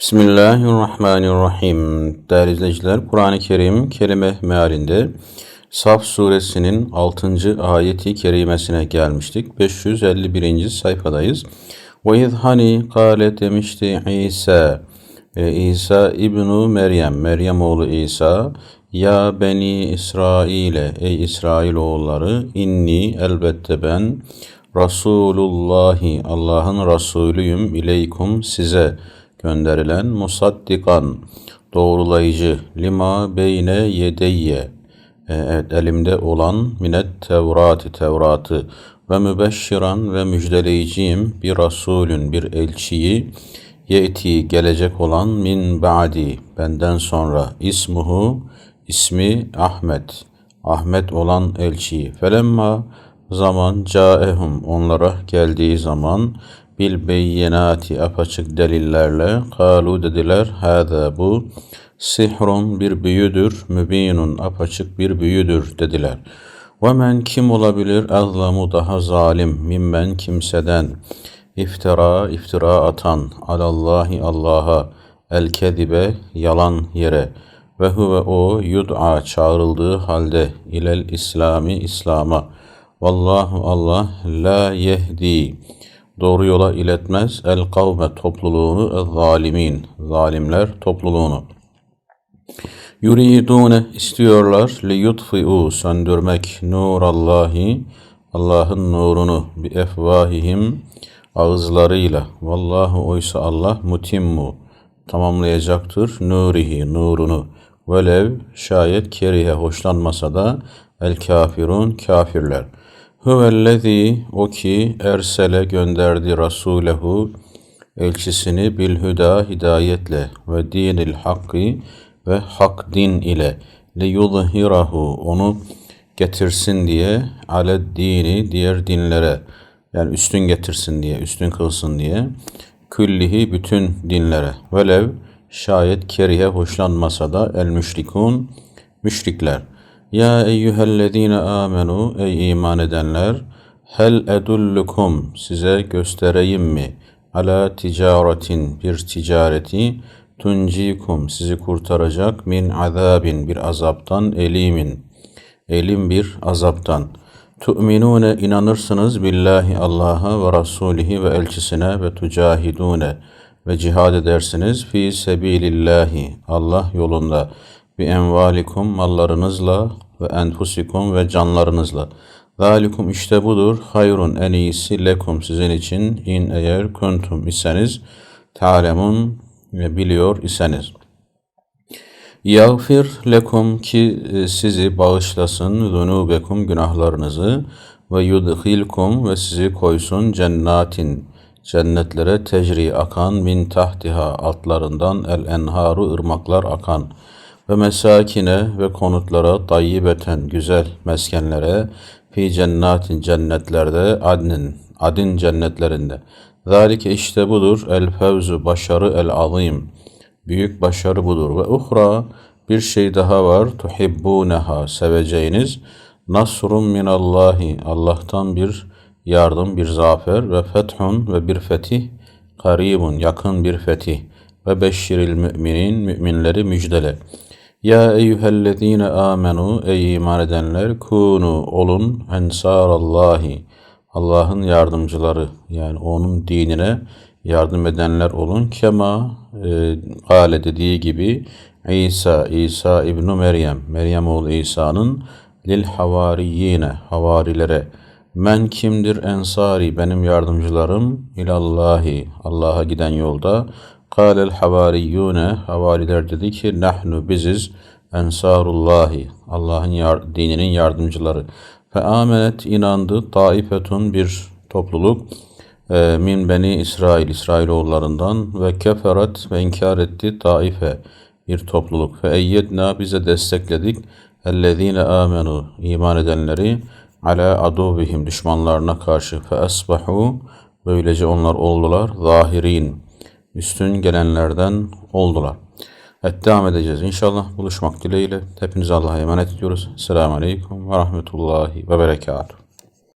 Bismillahirrahmanirrahim. Değerli izleyiciler, Kur'an-ı Kerim kelime mealinde Saf suresinin 6. ayeti kerimesine gelmiştik. 551. sayfadayız. Ve izhani kâle demişti İsa, e, İsa İbnu Meryem, Meryem oğlu İsa, ya beni İsrail'e, ey İsrail oğulları, inni elbette ben, Resulullahi, Allah'ın Resulüyüm, ileykum size, gönderilen musaddikan doğrulayıcı lima beyne yedeyye e, evet elimde olan minet tevrati tevratı ve mübeşşiran ve müjdeleyiciyim bir rasulün bir elçiyi yeti gelecek olan min ba'di benden sonra ismuhu ismi Ahmet Ahmet olan elçiyi. Felemma zaman caehum onlara geldiği zaman bil beyyenati apaçık delillerle. Kalu dediler hâzâ bu sihrun bir büyüdür mübinun apaçık bir büyüdür dediler. Ve men kim olabilir? Azlamu daha zalim mimmen kimseden. İftira iftira atan alallahi Allah'a el kedibe yalan yere. Ve huve o yud'a çağrıldığı halde ilel İslami İslam'a vallahu Allah la yehdi doğru yola iletmez el kavme topluluğunu zalimin zalimler topluluğunu. Yuridune istiyorlar li yutfi'u söndürmek nurallahi Allah'ın nurunu bi efvahihim ağızlarıyla. Vallahu oysa Allah mutimmu tamamlayacaktır nurihi nurunu. Velev şayet kerihe hoşlanmasa da el kafirun kafirler. Huvellezî o ki ersele gönderdi Rasulehu elçisini bil hüda hidayetle ve dinil hakkı ve hak din ile li yudhirahu onu getirsin diye ale dini diğer dinlere yani üstün getirsin diye üstün kılsın diye küllihi bütün dinlere velev şayet kerihe hoşlanmasa da el müşrikun müşrikler.'' Ya eyyühellezine amenu ey iman edenler hel edullukum size göstereyim mi? Ala ticaretin bir ticareti tuncikum sizi kurtaracak min azabin bir azaptan elimin. Elim bir azaptan. Tu'minune inanırsınız billahi Allah'a ve rasulihi ve elçisine ve tucahidune ve cihad edersiniz fi sebilillahi Allah yolunda bi envalikum mallarınızla ve enfusikum ve canlarınızla. Zalikum işte budur hayrun en iyisi lekum sizin için in eğer kuntum iseniz ta'lemun ve biliyor iseniz. Yağfir lekum ki e, sizi bağışlasın zunubekum günahlarınızı ve yudhilkum ve sizi koysun cennatin cennetlere tecri akan min tahtiha altlarından el enharu ırmaklar akan.'' Ve mesakine ve konutlara tayyibeten güzel meskenlere fi cennatin cennetlerde adnin adin cennetlerinde. Zalike işte budur el fevzu başarı el azim. Büyük başarı budur ve uhra bir şey daha var tuhibbuneha seveceğiniz nasrun minallahi Allah'tan bir yardım bir zafer ve fethun ve bir fetih karibun yakın bir fetih ve beşşiril müminin müminleri müjdele. Ya eyyühellezine amenu ey iman edenler kunu olun ensarallahi Allah'ın yardımcıları yani onun dinine yardım edenler olun. Kema e, gale dediği gibi İsa, İsa İbnu Meryem, Meryem oğlu İsa'nın lil havariyine, havarilere. Men kimdir ensari benim yardımcılarım ilallahi Allah'a giden yolda Kâlel havariyyûne havariler dedi ki nahnu biziz ensarullahi Allah'ın yar, dininin yardımcıları. Fe amenet inandı taifetun bir topluluk e, min beni İsrail İsrailoğullarından ve keferet ve inkar etti taife bir topluluk. Fe eyyedna bize destekledik. Ellezine amenu iman edenleri ala aduvihim düşmanlarına karşı. Fe esbahu böylece onlar oldular. Zahirin üstün gelenlerden oldular. Evet devam edeceğiz. İnşallah buluşmak dileğiyle. Hepinize Allah'a emanet ediyoruz. Selamun Aleyküm ve Rahmetullahi ve Berekatuhu.